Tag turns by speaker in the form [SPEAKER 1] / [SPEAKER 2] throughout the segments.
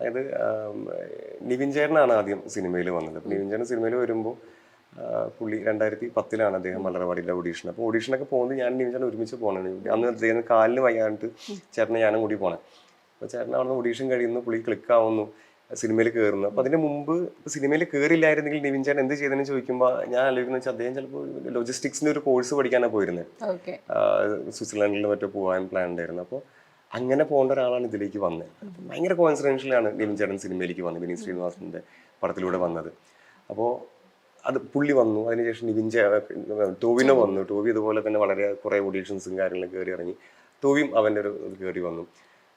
[SPEAKER 1] അതായത് നിവിൻ ചേട്ടനാണ് ആദ്യം സിനിമയിൽ വന്നത്. നിവിൻ ചേട്ടൻ സിനിമയിൽ വരുമ്പോൾ പുള്ളി രണ്ടായിരത്തി പത്തിലാണ് അദ്ദേഹം മലറവാടിയിലെ ഓഡീഷൻ അപ്പോൾ ഓഡീഷനൊക്കെ പോകുന്നത് ഞാൻ നിവിൻ ചേട്ടൻ ഒരുമിച്ച് പോകണേ അന്ന് അദ്ദേഹം കാലിന് വയ്യാണ്ട് ചേട്ടനെ ഞാനും കൂടി പോകണം അപ്പോൾ ചേട്ടൻ അവിടെ ഓഡീഷൻ കഴിയുന്നു പുള്ളി ക്ലിക്ക് ആവുന്നു സിനിമയിൽ കയറുന്നു അപ്പോൾ അതിന് മുമ്പ് സിനിമയിൽ കയറില്ലായിരുന്നെങ്കിൽ നിവിൻ ചേട്ടൻ എന്ത് ചെയ്തെന്ന് ചോദിക്കുമ്പോൾ ഞാൻ ആലോചിക്കുന്ന വെച്ചാൽ അദ്ദേഹം ചിലപ്പോൾ ലോജിസ്റ്റിക്സിന്റെ ഒരു കോഴ്സ് പഠിക്കാനാണ് പോയിരുന്നത് സ്വിറ്റ്സർലൻഡിൽ മറ്റോ പോകാൻ പ്ലാൻ ഉണ്ടായിരുന്നു. അപ്പോൾ അങ്ങനെ പോകേണ്ട ഒരാളാണ് ഇതിലേക്ക് വന്നത് ഭയങ്കര കോൺസിഡൻഷ്യലാണ് നിവിൻ ചേട്ടൻ സിനിമയിലേക്ക് വന്നത് വിനീത് ശ്രീനിവാസന്റെ പടത്തിലൂടെ വന്നത്. അപ്പോൾ അത് പുള്ളി വന്നു അതിനുശേഷം നിവിൻ ചേ ടോവിനോ വന്നു. ടോവി ഇതുപോലെ തന്നെ വളരെ കുറേ ഓഡീഷൻസും കാര്യങ്ങളൊക്കെ കയറി ഇറങ്ങി. ടോവിയും അവന്റെ ഒരു കയറി വന്നു.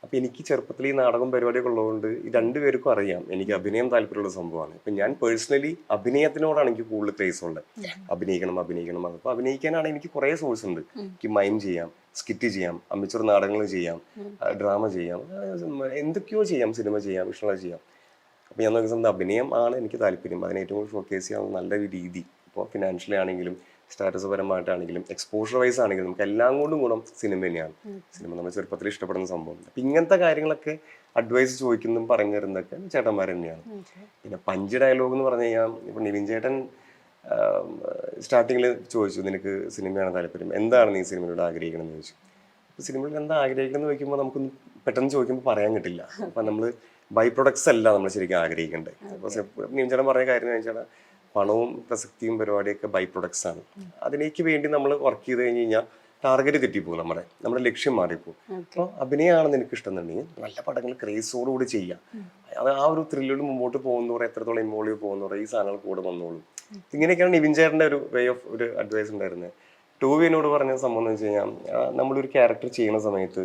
[SPEAKER 1] അപ്പോൾ എനിക്ക് ചെറുപ്പത്തിൽ ഈ നാടകം പരിപാടിയൊക്കെ ഉള്ളതുകൊണ്ട് ഈ രണ്ടുപേർക്കും അറിയാം. എനിക്ക് അഭിനയം താല്പര്യമുള്ള സംഭവമാണ്. ഇപ്പം ഞാൻ പേഴ്സണലി അഭിനയത്തിനോടാണ് എനിക്ക് കൂടുതൽ ക്രേസ് ഉള്ളത് അഭിനയിക്കണം അഭിനയിക്കണം. അപ്പോൾ അഭിനയിക്കാനാണ് എനിക്ക് കുറേ സോഴ്സ് ഉണ്ട്. എനിക്ക് മൈം ചെയ്യാം സ്കിറ്റ് ചെയ്യാം അമിച്ചർ നാടകങ്ങൾ ചെയ്യാം ഡ്രാമ ചെയ്യാം എന്തൊക്കെയോ ചെയ്യാം. സിനിമ ചെയ്യാം ഇഷ്ടമുള്ള ചെയ്യാം. അപ്പോൾ ഞാൻ നോക്കുന്ന സമയത്ത് അഭിനയം ആണ് എനിക്ക് താല്പര്യം. അതിനെ ഏറ്റവും കൂടുതൽ ഷോക്കേസ് ചെയ്യാൻ നല്ല ഒരു രീതി. ഇപ്പോൾ ഫിനാൻഷ്യലി ആണെങ്കിലും സ്റ്റാറ്റസ് പരമായിട്ടാണെങ്കിലും എക്സ്പോഷർ വൈസ് ആണെങ്കിലും നമുക്ക് എല്ലാം കൊണ്ടും ഗുണം സിനിമ തന്നെയാണ്. സിനിമ നമ്മൾ ചെറുപ്പത്തിൽ ഇഷ്ടപ്പെടുന്ന സംഭവം. അപ്പം ഇങ്ങനത്തെ കാര്യങ്ങളൊക്കെ അഡ്വൈസ് ചോദിക്കുന്നതും പറഞ്ഞു തരുന്നതൊക്കെ ചേട്ടന്മാർ തന്നെയാണ് പിന്നെ പഞ്ച് ഡയലോഗ് എന്ന് പറഞ്ഞു കഴിഞ്ഞാൽ ഇപ്പം നിവിൻ ചേട്ടൻ സ്റ്റാർട്ടിങ്ങിൽ ചോദിച്ചു നിനക്ക് സിനിമയാണ് താല്പര്യം? എന്താണ് നീ സിനിമയോട് ആഗ്രഹിക്കണം എന്ന് ചോദിച്ചു? അപ്പോൾ സിനിമയിൽ എന്താ ആഗ്രഹിക്കണമെന്ന് ചോദിക്കുമ്പോൾ നമുക്കൊന്ന് പെട്ടെന്ന് ചോദിക്കുമ്പോൾ പറയാൻ കിട്ടില്ല. അപ്പം നമ്മൾ ബൈ പ്രൊഡക്ട്സ് അല്ല നമ്മൾ ശരിക്കും ആഗ്രഹിക്കേണ്ടത് അപ്പോൾ നിവിൻ ചേട്ടൻ പറഞ്ഞ കാര്യം എന്ന് വെച്ചാൽ പണവും പ്രസക്തിയും പരിപാടിയൊക്കെ ബൈ പ്രൊഡക്ട്സ് ആണ് അതിലേക്ക് വേണ്ടി നമ്മൾ വർക്ക് ചെയ്ത് കഴിഞ്ഞ് കഴിഞ്ഞാൽ ടാർഗറ്റ് തെറ്റിപ്പോകും നമ്മുടെ നമ്മുടെ ലക്ഷ്യം മാറിപ്പോകും അപ്പോൾ അഭിനയമാണ് നിനക്ക് ഇഷ്ടം എന്നുണ്ടെങ്കിൽ നല്ല പടങ്ങൾ ക്രേസോടുകൂടി ചെയ്യാം. അത് ആ ഒരു ത്രില്ലോട് മുമ്പോട്ട് പോകുന്നതോടെ എത്രത്തോളം ഇൻവോൾവ് പോകുന്നതോടെ ഈ സാധനങ്ങൾ കൂടെ വന്നോളും. ഇങ്ങനെയൊക്കെയാണ് നിവിൻ ചേട്ടന്റെ ഒരു വേ ഓഫ് ഒരു അഡ്വൈസ് ഉണ്ടായിരുന്നത് ടൂവിനോട് പറഞ്ഞ സംഭവം എന്ന് വെച്ച് കഴിഞ്ഞാൽ നമ്മളൊരു ക്യാരക്ടർ ചെയ്യുന്ന സമയത്ത്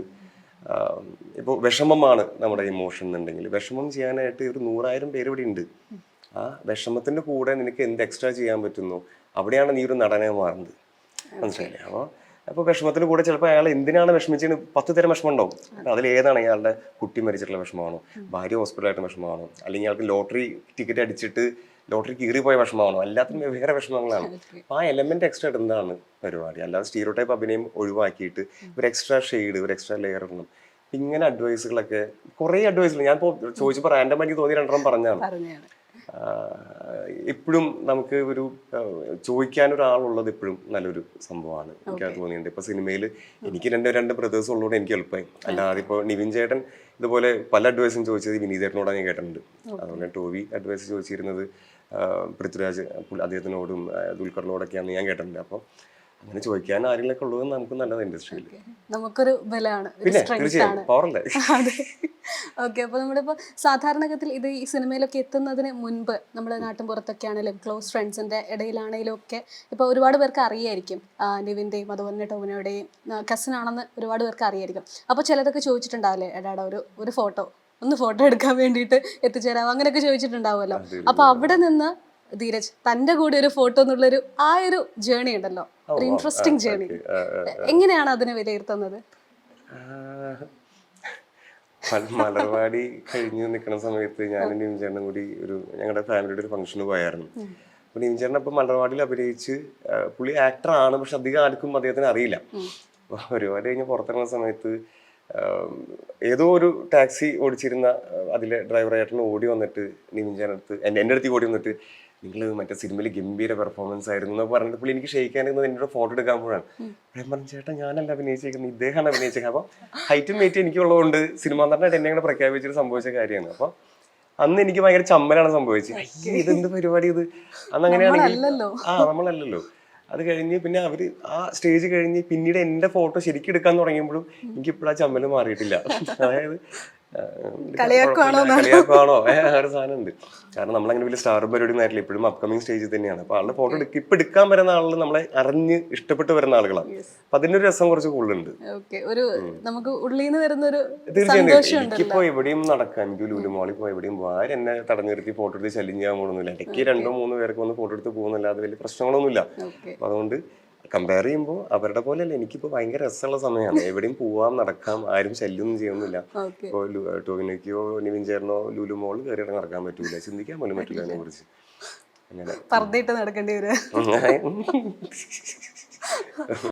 [SPEAKER 1] ഇപ്പോൾ വിഷമമാണ് നമ്മുടെ ഇമോഷൻ എന്നുണ്ടെങ്കിൽ. വിഷമം ചെയ്യാനായിട്ട് ഒരു നൂറായിരം പേര് ഇവിടെ ഉണ്ട്. ആ വിഷമത്തിന്റെ കൂടെ നിനക്ക് എന്ത് എക്സ്ട്രാ ചെയ്യാൻ പറ്റുന്നു? അവിടെയാണ് നീ ഒരു നടനെ മാറുന്നത്. മനസ്സിലായില്ലേ? അപ്പോൾ അപ്പോൾ വിഷമത്തിന് കൂടെ ചിലപ്പോൾ അയാൾ എന്തിനാണ് വിഷമിച്ചതിന് പത്ത് തരം വിഷമം ഉണ്ടാവും അതിൽ ഏതാണ് അയാളുടെ കുട്ടി മരിച്ചിട്ടുള്ള വിഷമമാണോ? ഭാര്യ ഹോസ്പിറ്റലായിട്ട് വിഷമമാണോ? അല്ലെങ്കിൽ അയാൾക്ക് ലോട്ടറി ടിക്കറ്റ് അടിച്ചിട്ട് ലോട്ടറി കീറിപ്പോയ വിഷമമാണോ? എല്ലാത്തിനും വേറെ വിഷമങ്ങളാണ്. അപ്പോൾ ആ എലമെന്റ് എക്സ്ട്രാ ഇടുന്നതാണ് പരിപാടി? അല്ലാതെ സ്റ്റീരോ ടൈപ്പ് അഭിനയം ഒഴിവാക്കിയിട്ട് ഒരു എക്സ്ട്രാ ഷെയ്ഡ് ഒരു എക്സ്ട്രാ ലെയർ ഇടണം. ഇങ്ങനെ അഡ്വൈസുകളൊക്കെ കുറേ അഡ്വൈസുകൾ ഞാൻ ഇപ്പോൾ ചോദിച്ചപ്പോൾ റാൻഡം ആയിട്ട് തോന്നി രണ്ടെണ്ണം പറഞ്ഞാണ് ഇപ്പോഴും നമുക്ക് ഒരു ചോദിക്കാൻ ഒരാളുള്ളത് ഇപ്പോഴും നല്ലൊരു സംഭവമാണ്. എനിക്ക് അത് തോന്നിയിട്ടുണ്ട്. ഇപ്പൊ സിനിമയിൽ എനിക്ക് രണ്ട് രണ്ട് ബ്രദേഴ്സ് ഉള്ളതുകൊണ്ട് എനിക്ക് എളുപ്പമായി. അല്ലാതെ ഇപ്പോൾ നിവിൻ ചേട്ടൻ ഇതുപോലെ പല അഡ്വൈസും ചോദിച്ചത് വിനീത് ചേട്ടനോടാണ് ഞാൻ കേട്ടിട്ടുണ്ട്. അതുപോലെ ടോവി അഡ്വൈസ് ചോദിച്ചിരുന്നത് പൃഥ്വിരാജ് അദ്ദേഹത്തിനോടും ദുൽഖറിനോടൊക്കെയാണെന്ന് ദുൽഖറിനോടൊക്കെയാണ് ഞാൻ കേട്ടിട്ടുണ്ട്. അപ്പോൾ അങ്ങനെ ചോദിക്കാൻ ആരെങ്കിലൊക്കെ ഉള്ളത് നമുക്ക് നല്ലത് ഇൻഡസ്ട്രിയിൽ
[SPEAKER 2] നമുക്കൊരു ബലമാണ്
[SPEAKER 1] പിന്നെ തീർച്ചയായും പവറല്ലേ
[SPEAKER 2] ഓക്കെ അപ്പോൾ നമ്മളിപ്പോൾ സാധാരണഗതിയിൽ ഇത് ഈ സിനിമയിലൊക്കെ എത്തുന്നതിന് മുൻപ് നമ്മൾ നാട്ടിൻപുറത്തൊക്കെ ആണെങ്കിലും ക്ലോസ് ഫ്രണ്ട്സിന്റെ ഇടയിലാണെങ്കിലും ഒക്കെ ഇപ്പോൾ ഒരുപാട് പേർക്ക് അറിയായിരിക്കും. നിവിന്റെയും നിവിന്റെയും അതുപോലെ തന്നെ ടോവിനോയുടെയും കസിൻ ആണെന്ന് ഒരുപാട് പേർക്ക് അറിയായിരിക്കും. അപ്പോൾ ചിലതൊക്കെ ചോദിച്ചിട്ടുണ്ടാവില്ലേ? എടാടാ ഒരു ഒരു ഫോട്ടോ ഒന്ന് ഫോട്ടോ എടുക്കാൻ വേണ്ടിയിട്ട് എത്തിച്ചേരാം അങ്ങനെയൊക്കെ ചോദിച്ചിട്ടുണ്ടാവുമല്ലോ. അപ്പോൾ അവിടെ നിന്ന് ധീരജ് തന്റെ കൂടെ ഒരു ഫോട്ടോ എന്നുള്ളൊരു ആ ഒരു ജേണി ഉണ്ടല്ലോ. ഒരു ഇൻട്രസ്റ്റിംഗ് ജേണി എങ്ങനെയാണ് അതിനെ വിലയിരുത്തുന്നത്?
[SPEAKER 1] മലർവാടി കഴിഞ്ഞ് നിൽക്കുന്ന സമയത്ത് ഞാനും നിവിൻചേട്ടനും കൂടി ഒരു ഞങ്ങളുടെ ഫാമിലിയുടെ ഒരു ഫംഗ്ഷന് പോയായിരുന്നു. അപ്പൊ നിവിൻചേട്ടൻ അപ്പൊ മലർവാടിയിൽ അഭിനയിച്ച് പുള്ളി ആക്ടർ ആണ് പക്ഷെ അധികം ആർക്കും അദ്ദേഹത്തിന് അറിയില്ല. ഒരുപാട് കഴിഞ്ഞ് പുറത്തിറങ്ങുന്ന സമയത്ത് ഏതോ ഒരു ടാക്സി ഓടിച്ചിരുന്ന അതിലെ ഡ്രൈവർ ഏട്ടൻ ഓടി വന്നിട്ട് നിമിഞ്ചേനടുത്ത് എന്റെ എന്റെ എന്റെ അടുത്ത് ഓടി വന്നിട്ട് നിങ്ങൾ മറ്റേ സിനിമയിൽ ഗംഭീര പെർഫോമൻസ് ആയിരുന്നു എന്ന് പറഞ്ഞിട്ട് പുള്ളി എനിക്ക് ഷെയ്ക്കാനിരുന്നത് എന്നോട് ഫോട്ടോ എടുക്കാൻ പോഴാണ് ഞാൻ പറഞ്ഞു ചേട്ടാ ഞാനല്ല അഭിനയിച്ചേക്കുന്നത്. ഇദ്ദേഹമാണ് അഭിനയിച്ചേക്കുന്നത്. അപ്പം ഹൈറ്റും വെയിറ്റും എനിക്കുള്ളതുകൊണ്ട് സിനിമ നടനായിട്ട് എന്നെ കൂടെ പ്രഖ്യാപിച്ചിട്ട് സംഭവിച്ച കാര്യമാണ്. അപ്പൊ അന്ന് എനിക്ക് ഭയങ്കര ചമ്മലാണ് സംഭവിച്ചത്. ഇതെന്ത് പരിപാടി ഇത്? അന്ന് അങ്ങനെയാണെങ്കിൽ. ആ നമ്മളല്ലല്ലോ. അത് കഴിഞ്ഞ് പിന്നെ അവർ ആ സ്റ്റേജ് കഴിഞ്ഞ് പിന്നീട് എന്റെ ഫോട്ടോ ശരിക്കും എടുക്കാൻ തുടങ്ങിയപ്പോഴും എനിക്ക് ഇപ്പോഴും ആ ചമ്മൽ മാറിയിട്ടില്ല. അതായത്
[SPEAKER 2] കളിയാക്കുവാണോ
[SPEAKER 1] ഒരു സാധനം ഉണ്ട് കാരണം നമ്മളങ്ങനെ വലിയ സ്റ്റാർ പരിപാടി ആയിട്ടില്ല. ഇപ്പോഴും അപ്കമിങ് സ്റ്റേജിൽ തന്നെയാണ്. അപ്പൊ ആളുടെ ഫോട്ടോ എടുക്ക ഇപ്പൊ എടുക്കാൻ വരുന്ന ആളുകൾ നമ്മളെ അറിഞ്ഞ് ഇഷ്ടപ്പെട്ട് വരുന്ന ആളുകളാണ്. അപ്പൊ അതിന്റെ ഒരു രസം കുറച്ച് കൂടുതലുണ്ട്.
[SPEAKER 2] ഒരു നമുക്ക് ഉള്ളിൽ നിന്ന് വരുന്ന ഒരു
[SPEAKER 1] തീർച്ചയായും എനിക്കിപ്പോ എവിടെയും നടക്കാൻ എനിക്ക് ലുലു മോളിൽ പോയി എവിടെയും ആരും എന്നെ തടഞ്ഞു നിർത്തി ഫോട്ടോ എടുത്ത് ശല്യം ചെയ്യാൻ പോകുന്നില്ല ഇടയ്ക്ക് രണ്ടോ മൂന്നോ പേർക്ക് വന്ന് ഫോട്ടോ എടുത്ത് പോകുന്നില്ല അത് വലിയ പ്രശ്നങ്ങളൊന്നുമില്ല. അതുകൊണ്ട് കമ്പയർ ചെയ്യുമ്പോൾ അവരുടെ പോലെ പോലെയല്ല എനിക്കിപ്പോ ഭയങ്കര രസമുള്ള സമയമാണ് എവിടെയും പോവാം നടക്കാം ആരും ശല്യമൊന്നും ചെയ്യുന്നില്ല. ഇപ്പോൾ ടോവിനോയ്ക്കോ നിവിൻ ചേർന്നോ ലുലു മോൾ കയറി നടക്കാൻ പറ്റൂല. ചിന്തിക്കാൻ പോലും പറ്റില്ല അതിനെ കുറിച്ച്. അങ്ങനെ.
[SPEAKER 2] നടക്കേണ്ടി വരും.